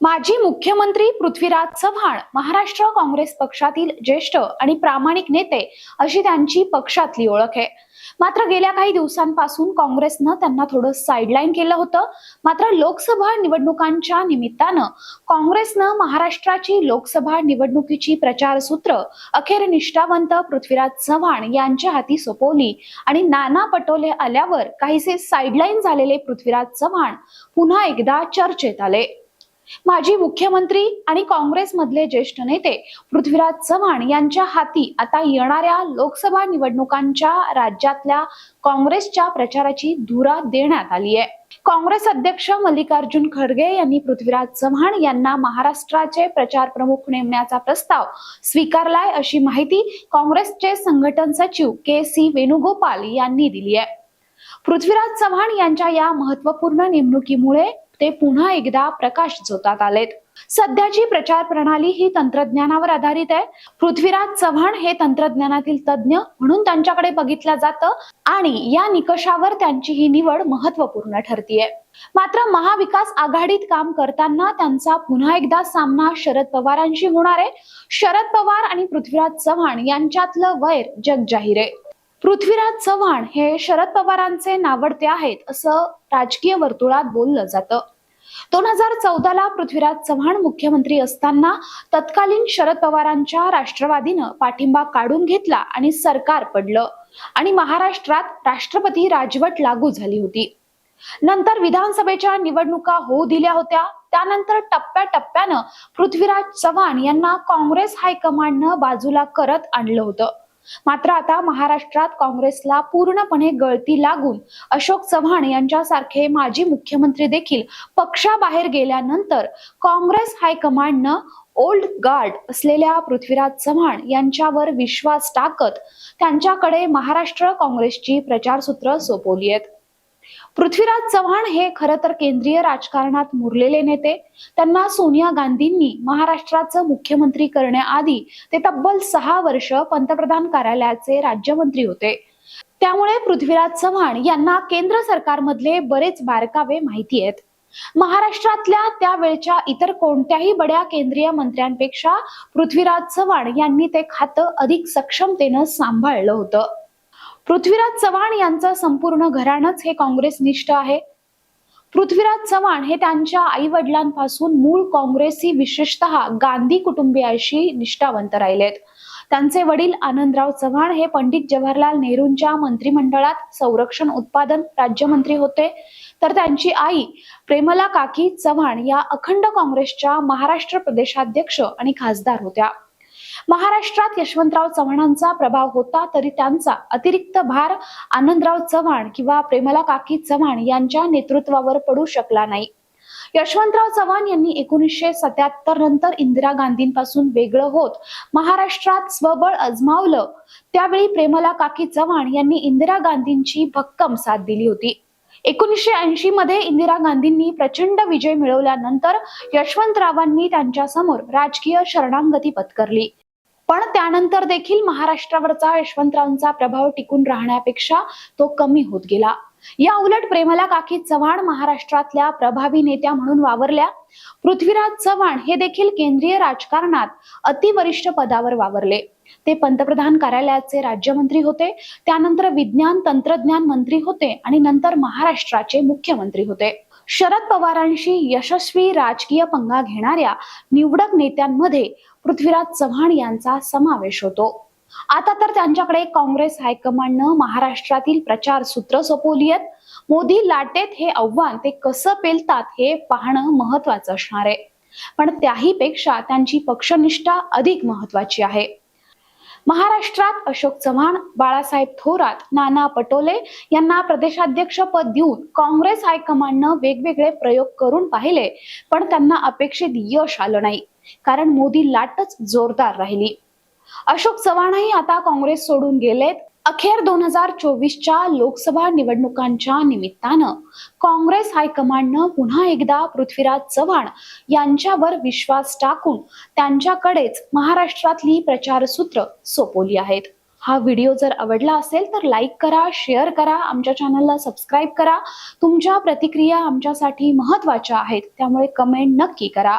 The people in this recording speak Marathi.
माजी मुख्यमंत्री पृथ्वीराज चव्हाण महाराष्ट्र काँग्रेस पक्षातील ज्येष्ठ आणि प्रामाणिक नेते अशी त्यांची पक्षातली ओळख आहे. मात्र गेल्या काही दिवसांपासून काँग्रेसनं त्यांना थोडं साईडलाईन केलं होतं. मात्र लोकसभा निवडणुकांच्या निमित्तानं काँग्रेसनं महाराष्ट्राची लोकसभा निवडणुकीची प्रचार सूत्र अखेर निष्ठावंत पृथ्वीराज चव्हाण यांच्या हाती सोपवली आणि नाना पटोले आल्यावर काहीसे साईडलाईन झालेले पृथ्वीराज चव्हाण पुन्हा एकदा चर्चेत आले. माजी मुख्यमंत्री आणि काँग्रेसमधले ज्येष्ठ नेते पृथ्वीराज चव्हाण यांच्या हाती आता येणाऱ्या लोकसभा निवडणुकांच्या राज्यातल्या काँग्रेसच्या प्रचाराची धुरा देण्यात आली आहे. काँग्रेस अध्यक्ष मल्लिकार्जुन खरगे यांनी पृथ्वीराज चव्हाण यांना महाराष्ट्राचे प्रचार प्रमुख नेमण्याचा प्रस्ताव स्वीकारलाय अशी माहिती काँग्रेसचे संघटन सचिव के सी वेणुगोपाल यांनी दिली आहे. पृथ्वीराज चव्हाण यांच्या या महत्त्वपूर्ण नेमणुकीमुळे ते पुन्हा एकदा प्रकाश झोतात आलेत. सध्याची प्रचार प्रणाली ही तंत्रज्ञानावर आधारित आहे. पृथ्वीराज चव्हाण हे तंत्रज्ञानातील तज्ज्ञ म्हणून त्यांच्याकडे बघितलं जातं आणि या निकषावर त्यांची ही निवड महत्त्वपूर्ण ठरतीये. मात्र महाविकास आघाडीत काम करताना त्यांचा पुन्हा एकदा सामना शरद पवारांशी होणार आहे. शरद पवार आणि पृथ्वीराज चव्हाण यांच्यातलं वैर जगजाहीर आहे. पृथ्वीराज चव्हाण हे शरद पवारांचे नावडते आहेत असं राजकीय वर्तुळात बोललं जातं. दोन हजार चौदाला पृथ्वीराज चव्हाण मुख्यमंत्री असताना तत्कालीन शरद पवारांच्या राष्ट्रवादीनं पाठिंबा काढून घेतला आणि सरकार पडलं आणि महाराष्ट्रात राष्ट्रपती राजवट लागू झाली होती. नंतर विधानसभेच्या निवडणुका होऊ दिल्या होत्या. त्यानंतर टप्प्याटप्प्यानं पृथ्वीराज चव्हाण यांना काँग्रेस हायकमांडनं बाजूला करत आणलं होतं. मात्र आता महाराष्ट्रात काँग्रेसला पूर्णपणे गळती लागून अशोक चव्हाण यांच्यासारखे माजी मुख्यमंत्री देखील पक्षाबाहेर गेल्यानंतर काँग्रेस हायकमांडनं ओल्ड गार्ड असलेल्या पृथ्वीराज चव्हाण यांच्यावर विश्वास टाकत त्यांच्याकडे महाराष्ट्र काँग्रेसची प्रचारसूत्र सोपवली आहेत. पृथ्वीराज चव्हाण हे खरं तर केंद्रीय राजकारणात मुरलेले नेते. त्यांना सोनिया गांधींनी महाराष्ट्राचं मुख्यमंत्री करण्याआधी ते तब्बल सहा वर्ष पंतप्रधान कार्यालयाचे राज्यमंत्री होते. त्यामुळे पृथ्वीराज चव्हाण यांना केंद्र सरकारमधले बरेच बारकावे माहिती आहेत. महाराष्ट्रातल्या त्यावेळच्या इतर कोणत्याही बड्या केंद्रीय मंत्र्यांपेक्षा पृथ्वीराज चव्हाण यांनी ते खातं अधिक सक्षमतेनं सांभाळलं होतं. पृथ्वीराज चव्हाण यांचं संपूर्ण घराणंच हे काँग्रेस निष्ठ आहे. पृथ्वीराज चव्हाण हे त्यांच्या आई वडिलांपासून मूळ काँग्रेसी विशेषतः गांधी कुटुंबियाशी निष्ठावंत राहिलेत. त्यांचे वडील आनंदराव चव्हाण हे पंडित जवाहरलाल नेहरूंच्या मंत्रिमंडळात संरक्षण उत्पादन राज्यमंत्री होते. तर त्यांची आई प्रेमला काकी चव्हाण या अखंड काँग्रेसच्या महाराष्ट्र प्रदेशाध्यक्ष आणि खासदार होत्या. महाराष्ट्रात यशवंतराव चव्हाणांचा प्रभाव होता तरी त्यांचा अतिरिक्त भार आनंदराव चव्हाण किंवा प्रेमला काकी चव्हाण यांच्या नेतृत्वावर पडू शकला नाही. यशवंतराव चव्हाण यांनी एकोणीसशे सत्याहत्तर नंतर इंदिरा गांधींपासून वेगळं होत महाराष्ट्रात स्वबळ अजमावलं. त्यावेळी प्रेमला काकी चव्हाण यांनी इंदिरा गांधींची भक्कम साथ दिली होती. एकोणीसशे ऐंशी मध्ये इंदिरा गांधींनी प्रचंड विजय मिळवल्यानंतर यशवंतरावांनी त्यांच्यासमोर राजकीय शरणांगती पत्करली. पण त्यानंतर देखील महाराष्ट्रावरचा यशवंतरावांचा प्रभाव टिकून राहण्यापेक्षा तो कमी होत गेला. या उलट प्रेमला काकी चव्हाण महाराष्ट्रातल्या प्रभावी नेत्या म्हणून वावरल्या. पृथ्वीराज चव्हाण हे देखील केंद्रीय राजकारणात अतिवरिष्ठ पदावर वावरले. ते पंतप्रधान कार्यालयाचे राज्यमंत्री होते त्यानंतर विज्ञान तंत्रज्ञान मंत्री होते आणि नंतर महाराष्ट्राचे मुख्यमंत्री होते. शरद पवारांशी यशस्वी राजकीय पंगा घेणाऱ्या निवडक नेत्यांमध्ये पृथ्वीराज चव्हाण यांचा समावेश होतो. आता तर त्यांच्याकडे काँग्रेस हायकमांडनं महाराष्ट्रातील प्रचार सूत्र सोपवली आहेत. मोदी लाटेत हे आव्हान ते कसं पेलतात हे पाहणं महत्वाचं असणार आहे. पण त्याही पेक्षा त्यांची पक्षनिष्ठा अधिक महत्वाची आहे. महाराष्ट्रात अशोक चव्हाण बाळासाहेब थोरात नाना पटोले यांना प्रदेशाध्यक्ष पद देऊन काँग्रेस हायकमांडनं वेगवेगळे प्रयोग करून पाहिले पण त्यांना अपेक्षित यश आलं नाही कारण मोदी लाटच जोरदार राहिली. अशोक चव्हाणही आता काँग्रेस सोडून गेलेत अखेर दोन हजार चोवीसच्या लोकसभा निवडणुकांच्या निमित्तानं काँग्रेस हायकमांडनं पुन्हा एकदा पृथ्वीराज चव्हाण यांच्यावर विश्वास टाकून त्यांच्याकडेच महाराष्ट्रातली प्रचारसूत्र सोपवली आहेत. हा व्हिडिओ जर आवडला असेल तर लाईक करा शेअर करा आमच्या चॅनलला सबस्क्राईब करा. तुमच्या प्रतिक्रिया आमच्यासाठी महत्त्वाच्या आहेत त्यामुळे कमेंट नक्की करा.